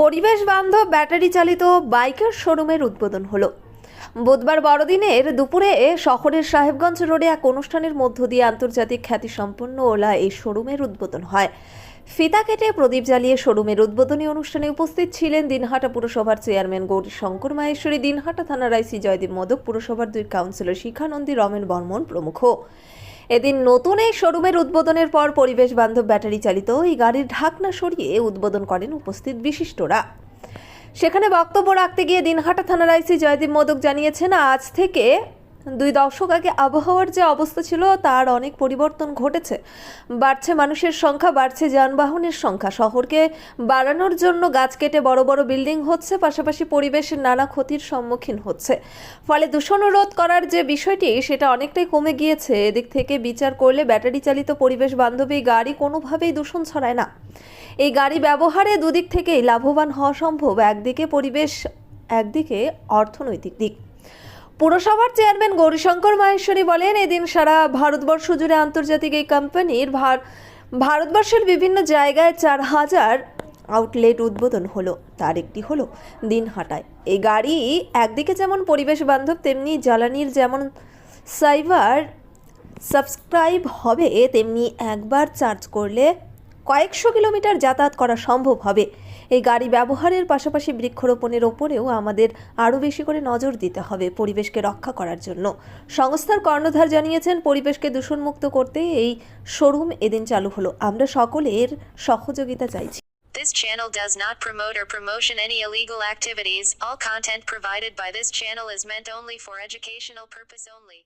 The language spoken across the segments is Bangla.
পরিবেশ বান্ধব ব্যাটারি চালিত বাইকের শোরুমের উদ্বোধন হলো। বুধবার বড়দিনের দুপুরে শহরের সাহেবগঞ্জ রোডে এক অনুষ্ঠানের মধ্য দিয়ে আন্তর্জাতিক খ্যাতিসম্পন্ন ওলা এই শোরুমের উদ্বোধন হয়। ফিতা কেটে প্রদীপ জ্বালিয়ে শোরুমের উদ্বোধনী অনুষ্ঠানে উপস্থিত ছিলেন দিনহাটা পুরসভার চেয়ারম্যান গৌরী শঙ্কর মাহেশ্বরী, দিনহাটা থানার আইসি জয়দীপ মোদক, পুরসভার দুই কাউন্সিলর শিখানন্দী রমেন বর্মন প্রমুখ। এদিন নতুন এই শোরুমের উদ্বোধনের পর পরিবেশ বান্ধব ব্যাটারি চালিত এই গাড়ির ঢাকনা সরিয়ে উদ্বোধন করেন উপস্থিত বিশিষ্টরা। সেখানে বক্তব্য রাখতে গিয়ে দিনহাটা থানার আইসি জয়দীপ মোদক জানিয়েছেন, আজ থেকে দুই দশক আগে আবহাওয়ার যে অবস্থা ছিল, তার অনেক পরিবর্তন ঘটেছে। বাড়ছে মানুষের সংখ্যা, বাড়ছে যানবাহনের সংখ্যা। শহরকে বাড়ানোর জন্য গাছ কেটে বড় বড় বিল্ডিং হচ্ছে, পাশাপাশি পরিবেশের নানা ক্ষতির সম্মুখীন হচ্ছে। ফলে দূষণ রোধ করার যে বিষয়টি, সেটা অনেকটাই কমে গিয়েছে। এদিক থেকে বিচার করলে ব্যাটারি চালিত পরিবেশ বান্ধবী গাড়ি কোনোভাবেই দূষণ ছড়ায় না। এই গাড়ি ব্যবহারে দুদিক থেকেই লাভবান হওয়া সম্ভব। একদিকে পরিবেশ, একদিকে অর্থনৈতিক দিক। পুরসভার চেয়ারম্যান গৌরীশঙ্কর মাহেশ্বরী বলেন, এদিন সারা ভারতবর্ষ জুড়ে আন্তর্জাতিক এই কোম্পানির ভার, ভারতবর্ষের বিভিন্ন জায়গায় চার হাজার আউটলেট উদ্বোধন হলো। তার একটি হলো দিনহাটায়। এই গাড়ি একদিকে যেমন পরিবেশ বান্ধব, তেমনি জ্বালানির যেমন সাইবার সাবস্ক্রাইব হবে, তেমনি একবার চার্জ করলে কয়েকশো কিলোমিটার যাতায়াত করা সম্ভব হবে। এই গাড়ি ব্যবহারের পাশাপাশি বৃক্ষরোপণের ওপরেও আমাদের আরও বেশি করে নজর দিতে হবে পরিবেশকে রক্ষা করার জন্য সংস্থার কর্ণধার জানিয়েছেন পরিবেশকে দূষণমুক্ত করতে এই শোরুম এদিন চালু হলো আমরা সকলের সহযোগিতা চাইছি This channel does not promote or promotion any illegal activities. All content provided by this channel is meant only for educational purpose only.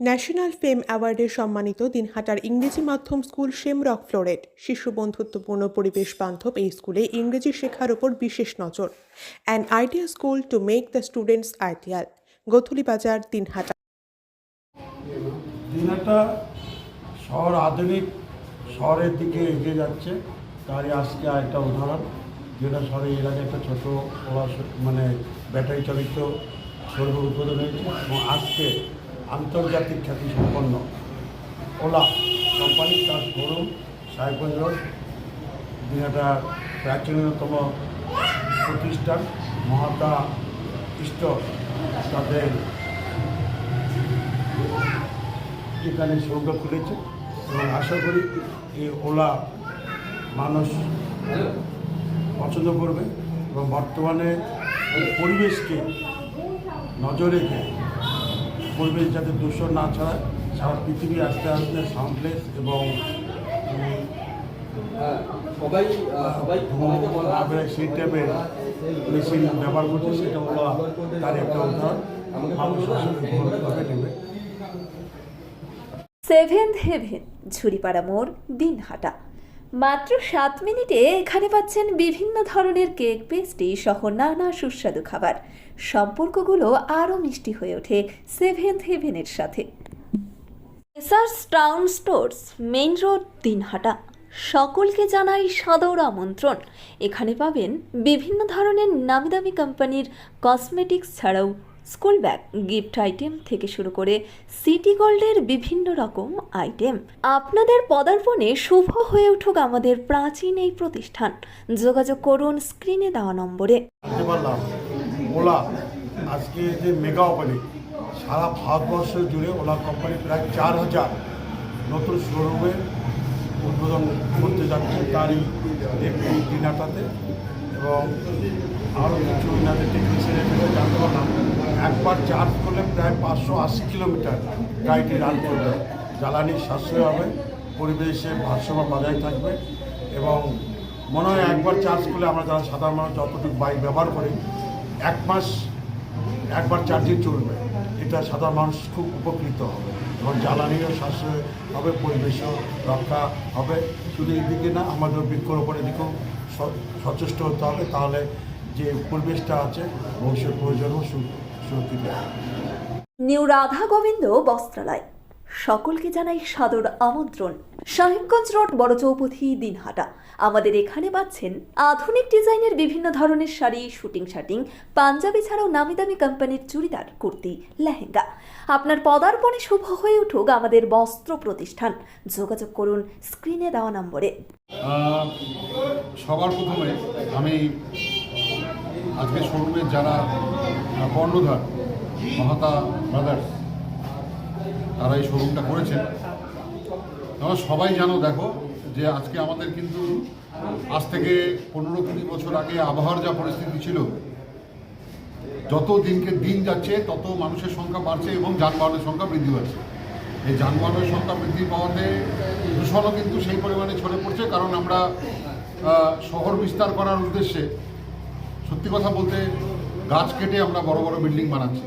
National fame অ্যাওয়ার্ডে সম্মানিত দিনহাটার ইংরেজি মাধ্যম স্কুল শেমরক ফ্লোরেট, শিশু বন্ধুত্বপূর্ণ পরিবেশ বান্ধব এই স্কুলে ইংরেজি শেখার উপর বিশেষ নজর। An idea school to make the students ideal Gothuli Bazar Dinhata Dinata শহর আধুনিক, শহরের দিকে এগিয়ে যাচ্ছে। তারই আজকে একটা উদাহরণ, যেটা শহরে এর আগে একটা ছোটো মানে ব্যাটারি চালিত শোরুম উদ্বোধন হয়েছে। এবং আজকে আন্তর্জাতিক খ্যাতি সম্পন্ন ওলা কোম্পানি তার শোরুম সাহেবগঞ্জ রোড দিনাটার প্রাচীনতম প্রতিষ্ঠান, মহাতা স্টোর তাদের এখানে সৌদ খুলেছে এবং আশা করি এই ওলা মানুষ পছন্দ করবে এবং বর্তমানে পরিবেশকে নজরে রেখে পরিবেশ যাতে দূষণ না ছড়ায় সারা পৃথিবী আস্তে আস্তে সাউন্ডলেস এবং উম, সবাই আহ, সবাই ধোঁয়া না বেরোয় সেই টাইপের মেশিন ব্যবহার করছে সেটা হলো তার একটা উদাহরণ। মানুষ গ্রহণভাবে নেবে সেভেন্থ হেভেন ঝুড়িপাড়া মোড় দিনহাটা। মাত্র সাত মিনিটে এখানে পাচ্ছেন বিভিন্ন ধরনের কেক পেস্ট্রি সহ নানা সুস্বাদু খাবার। সম্পর্কগুলো আরও মিষ্টি হয়ে ওঠে সেভেন্থ হেভেনের সাথে। Essars town stores main road Dinhata সকলকে জানাই সাদর আমন্ত্রণ। এখানে পাবেন বিভিন্ন ধরনের নামি দামি কোম্পানির কসমেটিক্স ছাড়াও স্কুল ব্যাগ, গিফট আইটেম থেকে শুরু করে সিটি গোল্ডের বিভিন্ন রকম আইটেম। আপনাদের পদার্পণে শুভ হয়ে উঠুক আমাদের প্রাচীন এই প্রতিষ্ঠান। যোগাযোগ করুন স্ক্রিনে দেওয়া নম্বরে। আজকে যে মেগা ওপেনিং, সারা ভারতবর্ষ জুড়ে ওলা কোম্পানি প্রায় চার হাজার নতুন শোরুমে উদ্বোধন করতে যাচ্ছে। তারই একটি দিনাটাতে এবং আরও কিছু ইনাদের টেকনিশিয়ানের কাছে জানতে পারলাম। একবার চার্জ করলে প্রায় পাঁচশো আশি কিলোমিটার গাড়িটি রান করবে। জ্বালানি সাশ্রয় হবে, পরিবেশে ভারসাম্য বজায় থাকবে এবং মনে হয় একবার চার্জ করলে আমরা যারা সাধারণ মানুষ যতটুকু বাইক ব্যবহার করি, এক মাস একবার চার্জিং চলবে। এটা সাধারণ মানুষ খুব উপকৃত হবে এবং জ্বালানিও সাশ্রয় হবে, পরিবেশও রক্ষা হবে। শুধু এদিকে না, আমাদের বৃক্ষরোপণ এদিকেও সচেষ্ট হতে হবে তাহলে যে পরিবেশটা আছে ভবিষ্যৎ প্রয়োজনও সুরক্ষিত নিউ রাধা গোবিন্দ বস্ত্রালয়। সকলকে জানাই সাদর আমন্ত্রণ। সাহেবগঞ্জ রোড বড় চৌপথি দিনহাটা। আমাদের এখানে পাচ্ছেন আধুনিক ডিজাইনের বিভিন্ন ধরনের শাড়ি শুটিং শাটিং পাঞ্জাবি ছাড়াও নামি দামি কোম্পানির চুড়িদার কুর্তি লেহেঙ্গা। আপনার পদার্পণে শুভ হয়ে উঠুক আমাদের বস্ত্র প্রতিষ্ঠান। যোগাযোগ করুন স্ক্রিনে দেওয়া নম্বরে। সবার প্রথমে আমি আজকে শোরুমের যারা কর্ণধার, মহাতা ব্রাদার্স তারা এই শোরুমটা করেছেন। তোমরা সবাই জানো, দেখো, যে আজকে আমাদের কিন্তু আজ থেকে পনেরো কুড়ি বছর আগে আবহাওয়ার যা পরিস্থিতি ছিল, যত দিনকে দিন যাচ্ছে, তত মানুষের সংখ্যা বাড়ছে এবং যানবাহনের সংখ্যা বৃদ্ধি পাচ্ছে এই যানবাহনের সংখ্যা বৃদ্ধি পাওয়াতে দূষণও কিন্তু সেই পরিমাণে ছড়ে পড়ছে, কারণ আমরা শহর বিস্তার করার উদ্দেশ্যে সত্যি কথা বলতে গাছ কেটে আমরা বড় বড় বিল্ডিং বানাচ্ছি।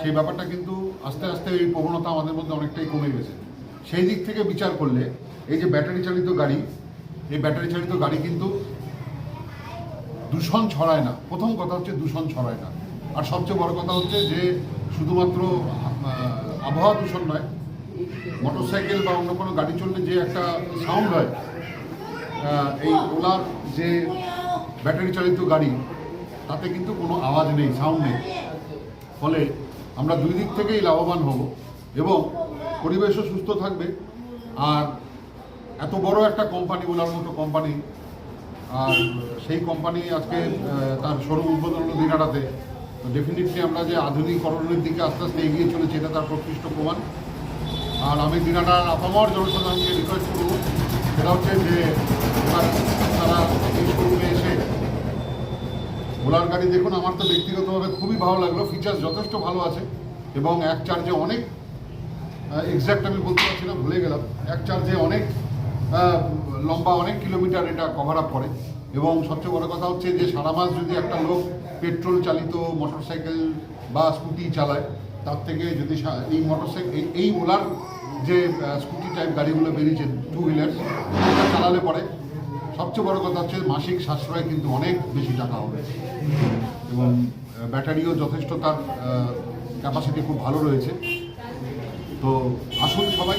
সেই ব্যাপারটা কিন্তু আস্তে আস্তে এই প্রবণতা আমাদের মধ্যে অনেকটাই কমে গেছে। সেই দিক থেকে বিচার করলে এই যে ব্যাটারি চালিত গাড়ি, এই ব্যাটারি চালিত গাড়ি কিন্তু দূষণ ছড়ায় না। প্রথম কথা হচ্ছে দূষণ ছড়ায় না। আর সবচেয়ে বড় কথা হচ্ছে যে শুধুমাত্র আবহাওয়া দূষণ নয় মোটরসাইকেল বা অন্য কোনো গাড়ি চললে যে একটা সাউন্ড হয় এই ওলার যে ব্যাটারি চালিত গাড়ি, তাতে কিন্তু কোনো আওয়াজ নেই সাউন্ড নেই। ফলে আমরা দুই দিক থেকেই লাভবান হব এবং পরিবেশও সুস্থ থাকবে আর এত বড় একটা কোম্পানি ওলার মতো কোম্পানি আর সেই কোম্পানি আজকে তার শোরুম উদ্বোধন হলো দিনাটাতে তো ডেফিনেটলি আমরা যে আধুনিকরণের দিকে আস্তে আস্তে এগিয়ে চলেছি, এটা তার প্রকৃষ্ট প্রমাণ। আর আমি দিনাটার আপামর জনসাধারণকে রিকোয়েস্ট করব, সেটা হচ্ছে যে তারা ওলার গাড়ি দেখুন, আমার তো ব্যক্তিগতভাবে খুবই ভালো লাগল ফিচার্স যথেষ্ট ভালো আছে, এবং এক চার্জে অনেক এক্স্যাক্ট আমি বলতে পারছি না, ভুলে গেলাম, এক চার্জে অনেক লম্বা অনেক কিলোমিটার এটা কভার আপ করে, এবং সবচেয়ে বড় কথা হচ্ছে যে সারা মাস যদি একটা লোক পেট্রোল চালিত মোটরসাইকেল বা স্কুটি চালায়, তার থেকে যদি এই মোটরসাইকেল এই ওলার যে স্কুটি টাইপ গাড়িগুলো বেরিয়েছে টু হুইলার চালালে পরে সবচেয়ে বড় কথা হচ্ছে মাসিক সাশ্রয় কিন্তু অনেক বেশি টাকা হবে। এবং ব্যাটারিও যথেষ্ট তার ক্যাপাসিটি খুব ভালো রয়েছে। তো আসুন সবাই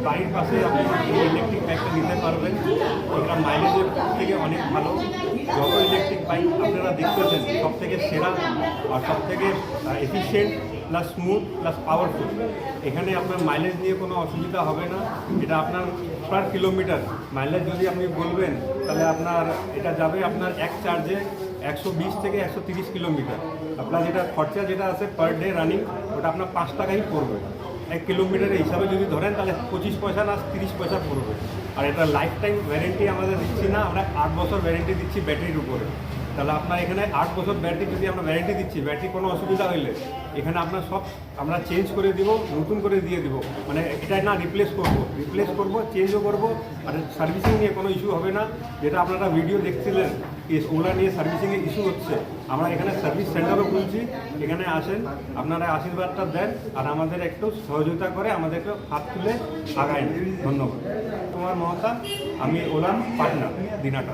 বাড়ির পাশে আপনি ইলেকট্রিক বাইকটা নিতে পারবেন। এটা মাইলেজের থেকে অনেক ভালো। যত ইলেকট্রিক বাইক আপনারা দেখতেছেন সব থেকে সেরা আর সব থেকে efficient plus smooth plus powerful এখানে আপনার মাইলেজ নিয়ে কোনো অসুবিধা হবে না। এটা আপনার পার কিলোমিটার মাইলেজ যদি আপনি বলবেন, তাহলে আপনার এটা যাবে আপনার এক চার্জে একশো বিশ থেকে একশো তিরিশ কিলোমিটার আপনার যেটা খরচা যেটা আছে পার ডে রানিং ওটা আপনার পাঁচ টাকাই পড়বে। এক কিলোমিটারের হিসাবে যদি ধরেন, তাহলে পঁচিশ পয়সা না তিরিশ পয়সা পড়বে। আর এটা লাইফ টাইম ওয়ারেন্টি আমাদের দিচ্ছি না, আমরা আট বছর ওয়ারেন্টি দিচ্ছি ব্যাটারির উপরে। তাহলে আপনার এখানে আট বছর ব্যাটারি যদি আমরা ওয়ারেন্টি দিচ্ছি, ব্যাটারি কোনো অসুবিধা হইলে এখানে আপনার সব আমরা চেঞ্জ করে দিব, নতুন করে দিয়ে দিব। মানে এটা না রিপ্লেস করব। রিপ্লেস করব চেঞ্জও করব, আর সার্ভিসিং নিয়ে কোনো ইস্যু হবে না। যেটা আপনারা ভিডিও দেখছিলেন ওগুলা নিয়ে সার্ভিসিংয়ে ইস্যু হচ্ছে। আমরা এখানে সার্ভিস সেন্টারও খুলছি। এখানে আসেন, আপনারা আশীর্বাদটা দেন, আর আমাদের একটু সহযোগিতা করে আমাদেরকে হাত তুলে আগায় ধন্যবাদ। তোমার মমতা, আমি ওলার partner Dinata.